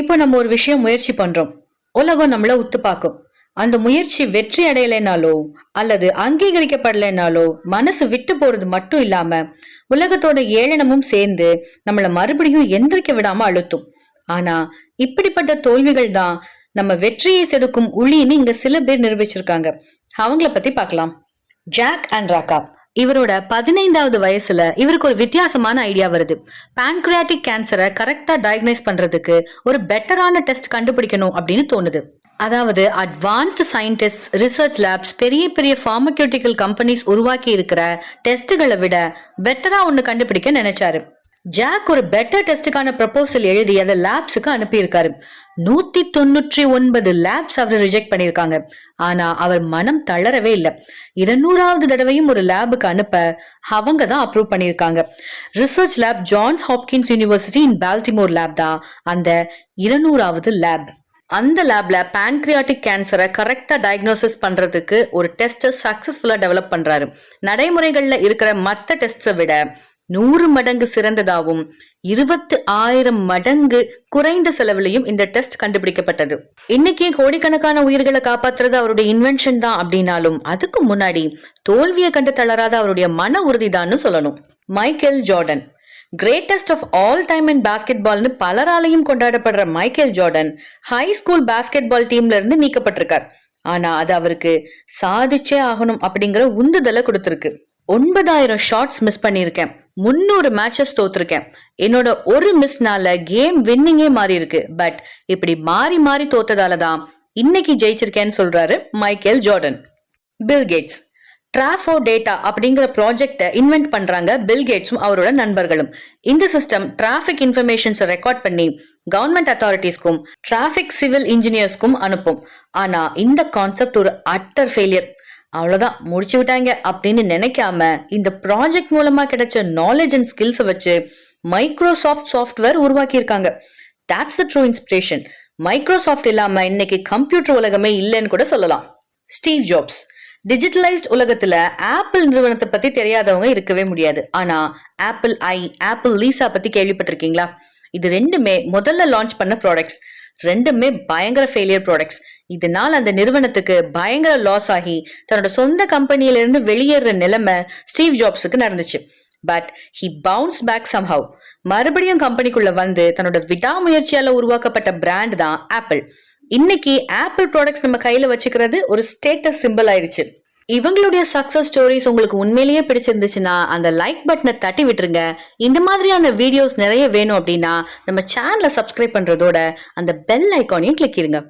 இப்போ நம்ம ஒரு விஷயம் முயற்சி பண்றோம். உலகம் நம்மள உத்து பார்க்கும். அந்த முயற்சி வெற்றி அடையலைனாலோ அல்லது அங்கீகரிக்கப்படலைனாலோ மனசு விட்டு போறது மட்டும் இல்லாம உலகத்தோட ஏளனமும் சேர்ந்து நம்மள மறுபடியும் எந்திரிக்க விடாம அழுத்தும். ஆனா இப்படிப்பட்ட தோல்விகள் தான் நம்ம வெற்றியை செதுக்கும் உளின்னு இங்க சில பேர் நிரூபிச்சிருக்காங்க. அவங்கள பத்தி பார்க்கலாம். ஜாக் அண்ட் ராக்கா. இவரோட பதினைந்தாவது வயசுல இவருக்கு ஒரு வித்தியாசமான ஐடியா வருது. Pancreatic கேன்சரை கரெக்டா டயக்னைஸ் பண்றதுக்கு ஒரு பெட்டரான டெஸ்ட் கண்டுபிடிக்கணும் அப்படின்னு தோணுது. அதாவது அட்வான்ஸ்டு சயின்டிஸ்ட் ரிசர்ச் லேப்ஸ் பெரிய பெரிய ஃபார்மக்யூட்டிக்கல் கம்பெனிஸ் உருவாக்கி இருக்கிற டெஸ்ட்டுகளை விட பெட்டரா ஒன்று கண்டுபிடிக்க நினைச்சாரு. ஜாக் ஒரு பெட்டர் டெஸ்டுக்கான ப்ரப்போசல் எழுதி அதை லேப்ஸுக்கு அனுப்பியிருக்காரு. நூத்தி தொண்ணூற்றி ஒன்பது லேப்ஸ் அவர் ரிஜெக்ட் பண்ணியிருக்காங்க. ஆனா அவர் மனம் தளரவே இல்லை. இருநூறாவது தடவையும் ஒரு லேபுக்கு அனுப்ப அவங்க தான் அப்ரூவ் பண்ணியிருக்காங்க. Research lab Johns Hopkins university in Baltimore lab தான் அந்த இருநூறாவது லேப் அந்த லேப்ல pancreatic கேன்சரை கரெக்டா டயக்னோசிஸ் பண்றதுக்கு ஒரு டெஸ்ட் சக்சஸ்ஃபுல்லா டெவலப் பண்றாரு. நடைமுறைகள்ல இருக்கிற மற்ற டெஸ்ட்ஸை விட நூறு மடங்கு சிறந்ததாகவும் இருபத்து ஆயிரம் மடங்கு குறைந்த செலவுலையும் இந்த டெஸ்ட் கண்டுபிடிக்கப்பட்டது. இன்னைக்கு கோடிக்கணக்கான உயிர்களை காப்பாத்துறது அவருடைய இன்வென்ஷன் தான் அப்படின்னாலும் அதுக்கு முன்னாடி தோல்வியை கண்டு தளராத அவருடைய மன உறுதிதான்னு சொல்லணும். Michael Jordan greatest of all time in பாஸ்கெட்பால்னு பலராலையும் கொண்டாடப்படுற Michael Jordan high school basketball டீம்ல இருந்து நீக்கப்பட்டிருக்கார். ஆனா அது அவருக்கு சாதிச்சே ஆகணும் அப்படிங்கிற உந்துதலை கொடுத்திருக்கு. ஒன்பதாயிரம் ஷார்ட்ஸ் மிஸ் பண்ணியிருக்கேன். முன்னூறு மேட்சஸ் தோத்துருக்கேன். என்னோட ஒரு மிஸ்னால கேம் வின்னிங்கே மாறி இருக்கு. பட் இப்படி மாறி மாறி தோத்ததால தான் இன்னைக்கு ஜெயிச்சிருக்கேன்னு சொல்றாரு Michael Jordan Bill Gates traf o data அப்படிங்கிற ப்ராஜெக்டை இன்வென்ட் பண்றாங்க பில்கேட்ஸும் அவரோட நண்பர்களும். இந்த சிஸ்டம் டிராஃபிக் இன்ஃபர்மேஷன்ஸ் ரெக்கார்ட் பண்ணி கவர்மெண்ட் அத்தாரிட்டிஸ்க்கும் டிராஃபிக் சிவில் இன்ஜினியர்ஸ்க்கும் அனுப்பும். ஆனா இந்த கான்செப்ட் ஒரு அட்டர் ஃபெயிலியர் அவ்வளோதான் முடிச்சு விட்டாங்க அப்படின்னு நினைக்காம இந்த ப்ராஜெக்ட் மூலமா கிடைச்ச நாலேஜ் அண்ட் ஸ்கில்ஸை வச்சு மைக்ரோசாஃப்ட் சாஃப்ட்வேர் உருவாக்கியிருக்காங்க. That's the true inspiration Microsoft இல்லாம இன்னைக்கு கம்ப்யூட்டர் உலகமே இல்லைன்னு கூட சொல்லலாம். ஸ்டீவ் ஜாப்ஸ் டிஜிட்டலைஸ்ட் உலகத்துல ஆப்பிள் நிறுவனத்தை பத்தி தெரியாதவங்க இருக்கவே முடியாது. ஆனா ஆப்பிள் ஐ ஆப்பிள் லீசா பத்தி கேள்விப்பட்டிருக்கீங்களா? இது ரெண்டுமே முதல்ல லான்ச் பண்ண ப்ராடக்ட்ஸ் ரெண்டுமே பயங்கர ஃபெயிலியர் ப்ராடக்ட்ஸ் இதனால் அந்த நிறுவனத்துக்கு பயங்கர லாஸ் ஆகி தன்னோட சொந்த கம்பெனியில இருந்து வெளியேற நிலைமை ஸ்டீவ் ஜாப்ஸுக்கு நடந்துச்சு. But he bounce back somehow மறுபடியும் கம்பெனிக்குள்ள வந்து தன்னோட விடாமுயற்சியால உருவாக்கப்பட்ட பிராண்ட் தான் ஆப்பிள் இன்னைக்கு ஆப்பிள் ப்ராடக்ட்ஸ் நம்ம கையில வச்சுக்கிறது ஒரு ஸ்டேட்டஸ் சிம்பிள் ஆயிருச்சு. இவங்களுடைய சக்சஸ் ஸ்டோரிஸ் உங்களுக்கு உண்மையிலேயே பிடிச்சிருந்துச்சுன்னா அந்த லைக் பட்டனை தட்டி விட்டுருங்க. இந்த மாதிரியான வீடியோஸ் நிறைய வேணும் அப்படின்னா நம்ம சேனலை சப்ஸ்கிரைப் பண்றதோட அந்த பெல் ஐக்கானையும் கிளிக்கிடுங்க